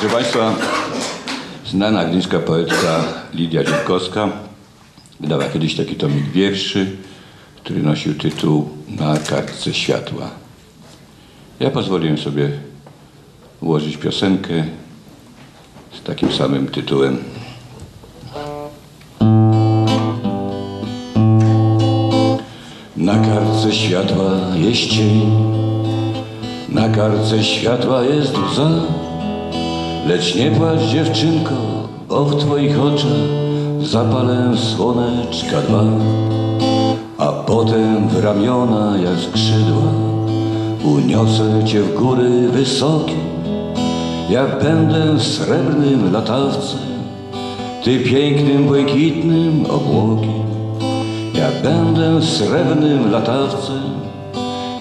Proszę Państwa, znana gdyńska poetka Lidia Dziurkowska wydała kiedyś taki tomik wierszy, który nosił tytuł Na kartce światła. Ja pozwoliłem sobie ułożyć piosenkę z takim samym tytułem. Na kartce światła jest cień, na kartce światła jest łza, lecz nie płacz dziewczynko, bo w twoich oczach zapalę słoneczka dwa, a potem w ramiona jak skrzydła uniosę cię w góry wysokie, jak będę srebrnym latawcem, ty pięknym, błękitnym obłokiem. Ja będę srebrnym latawcem,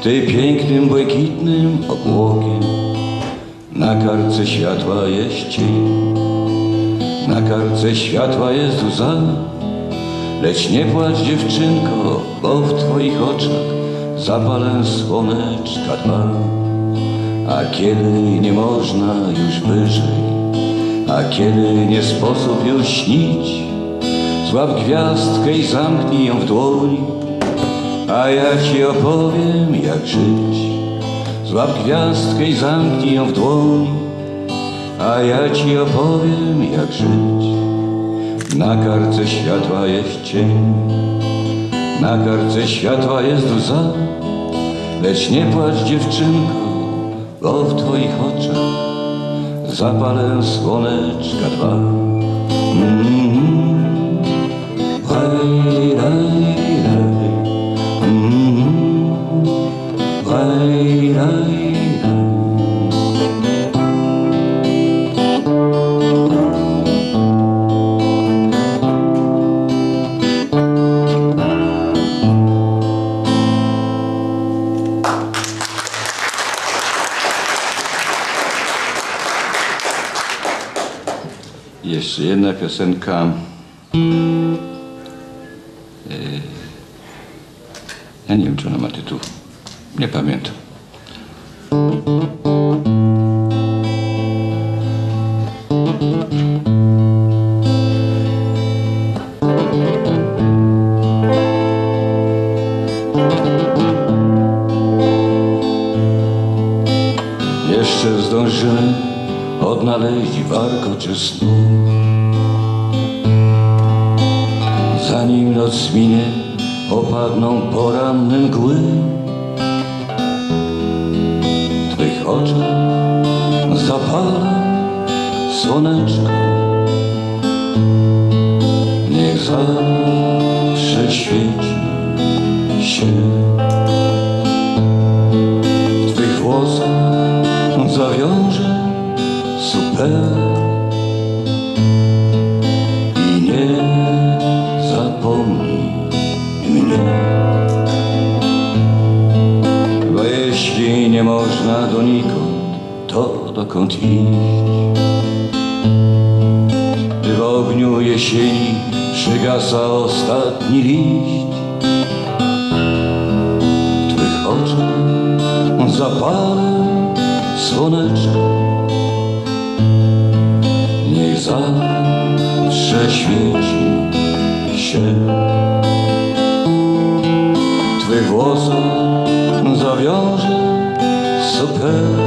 ty pięknym, błękitnym obłokiem. Na kartce światła jest cień, na kartce światła jest łza, lecz nie płacz dziewczynko, bo w twoich oczach zapalę słoneczka dwa. A kiedy nie można już wyżej, a kiedy nie sposób już śnić, Złap gwiazdkę i zamknij ją w dłoni, a ja ci opowiem jak żyć. Złap gwiazdkę i zamknij ją w dłoni, a ja ci opowiem jak żyć. Na kartce światła jest cień, na kartce światła jest łza, lecz nie płacz dziewczynko, bo w twoich oczach zapalę słoneczka dwa. Mm-hmm. Lay, Jeszcze jedna piosenka. E, Ja nie wiem, czy ona ma tytuł. Nie pamiętam. Jeszcze zdążymy odnaleźć warkocze snu. Zanim noc minie, opadną poranne mgły. W Twych oczach zapala słoneczko. Niech zawsze świeci się. W Twych włosach dokąd iść? Gdy w ogniu jesieni przygasa ostatni liść, w Twych oczach zapalę słoneczko. Niech zawsze świeci się w Twych włosach zawiąże super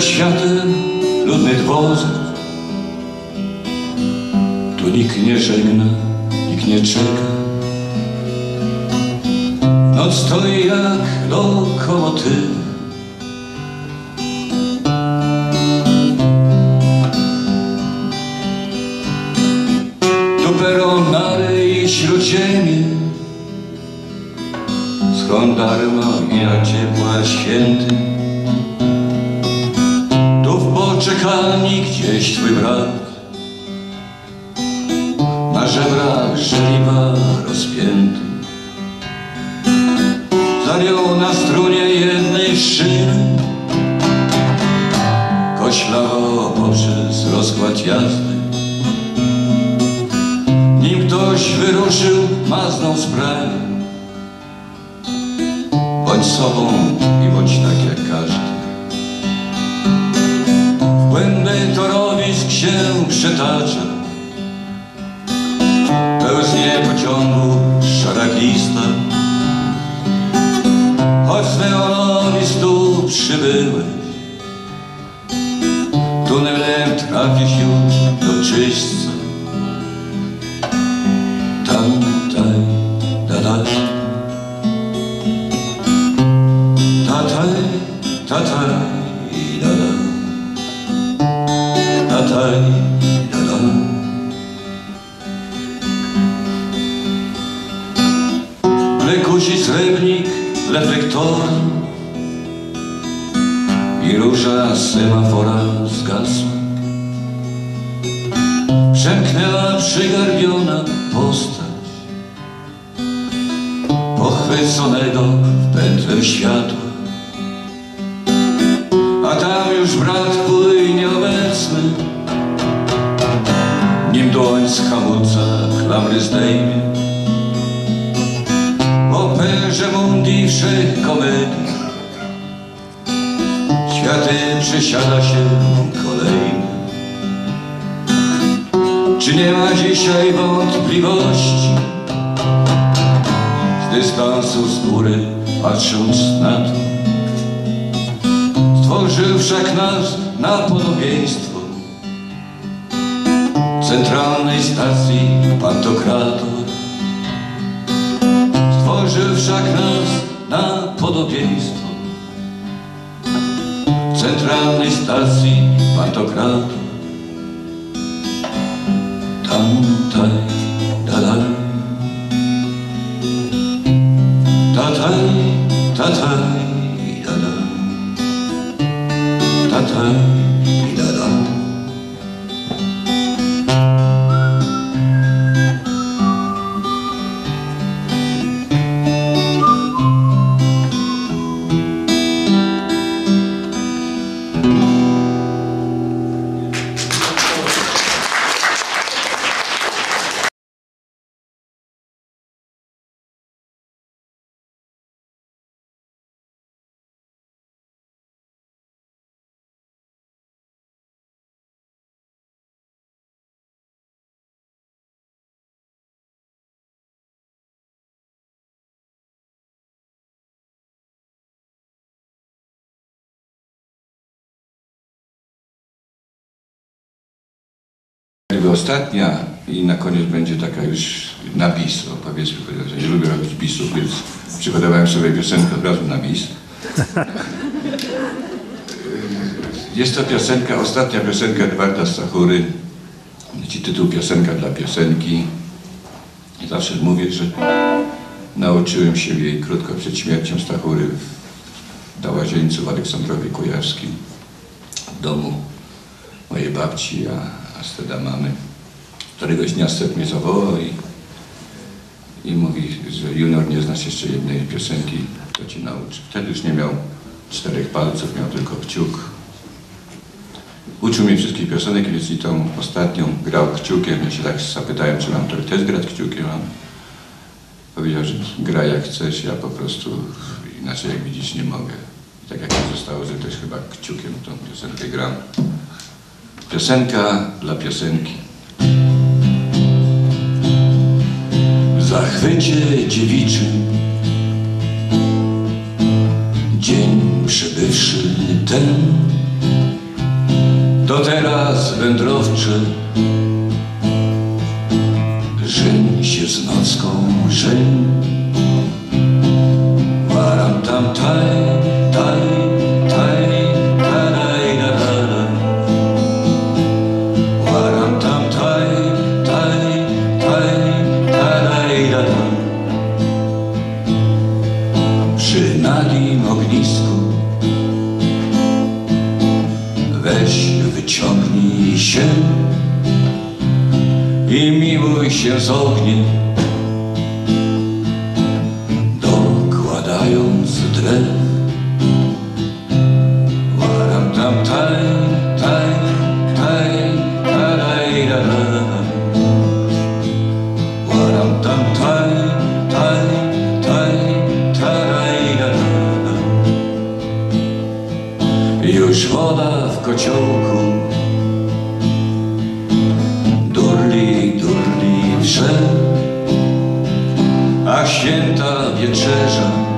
bryzga światem ludny dworzec. Tu nikt nie żegna, nikt nie czeka. Noc stoi jak lokomotywa. Peronary i śródziemie Skąd darma i na ciepła święty gdzieś twój brat Na żebrach żeliwa rozpięty. Zariął na strunie jednej szyny. Koślało poprzez rozkład jazdy. Nim ktoś wyruszył mazną sprawę Bądź sobą Choć z neonowisk tu przybyłeś Tunelem trafisz już do czyśćca i róża semafora zgasła. Przemknęła przygarbiona postać pochwyconego w pętlę światła. A tam już brat płynie obecny, nim dłoń z hamulca klamry zdejmie. Operze mundi wszech komedii Światy przesiada się kolejny. Czy nie ma dzisiaj wątpliwości? Z dystansu z góry patrząc na to Stworzył wszak nas na podobieństwo. Centralnej stacji Pantokrator. Stworzył wszak nas na podobieństwo centralnej stacji Pantokrator. Tam, taj, da, da. Ta, taj, ta, Jakby ostatnia i na koniec będzie taka już na bis, o, powiedzmy, powiedzmy, nie lubię robić bisów, więc przygotowałem sobie piosenkę od razu na bis. Jest to piosenka, ostatnia piosenka Edwarda Stachury, ci tytuł Piosenka dla piosenki. Zawsze mówię, że nauczyłem się jej krótko przed śmiercią Stachury w, na w Aleksandrowie Kujawskim, w domu mojej babci, a, a wtedy mamy. Któregoś dnia Step mnie zawołał i, i mówi, że junior nie znasz jeszcze jednej piosenki, to ci nauczy. Wtedy już nie miał czterech palców, miał tylko kciuk. Uczył mnie wszystkich piosenek, więc i tą ostatnią grał kciukiem. Ja się tak zapytałem, czy mam to też grać kciukiem. On powiedział, że gra jak chcesz, ja po prostu inaczej jak widzisz nie mogę. I tak jak mi zostało, że też chyba kciukiem tą piosenkę gram. Piosenka dla piosenki. W zachwycie dziewiczym dzień przybywszy ten to teraz wędrowczy. Żeń się z nocką, żeń. I miłuj się A święta wieczerza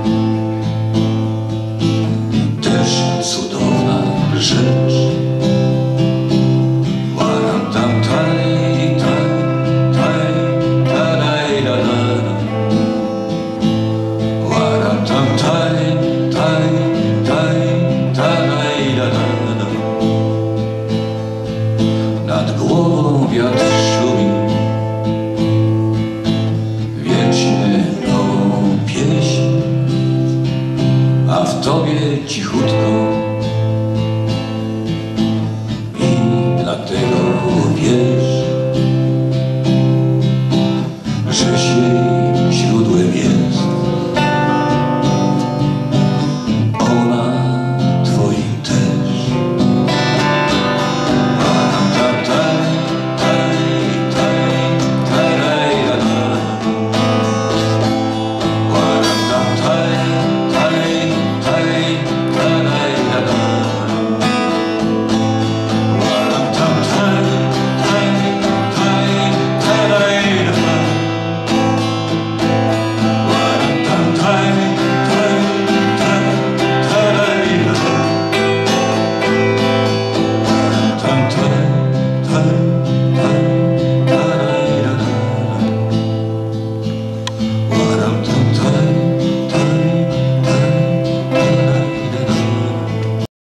cichutko.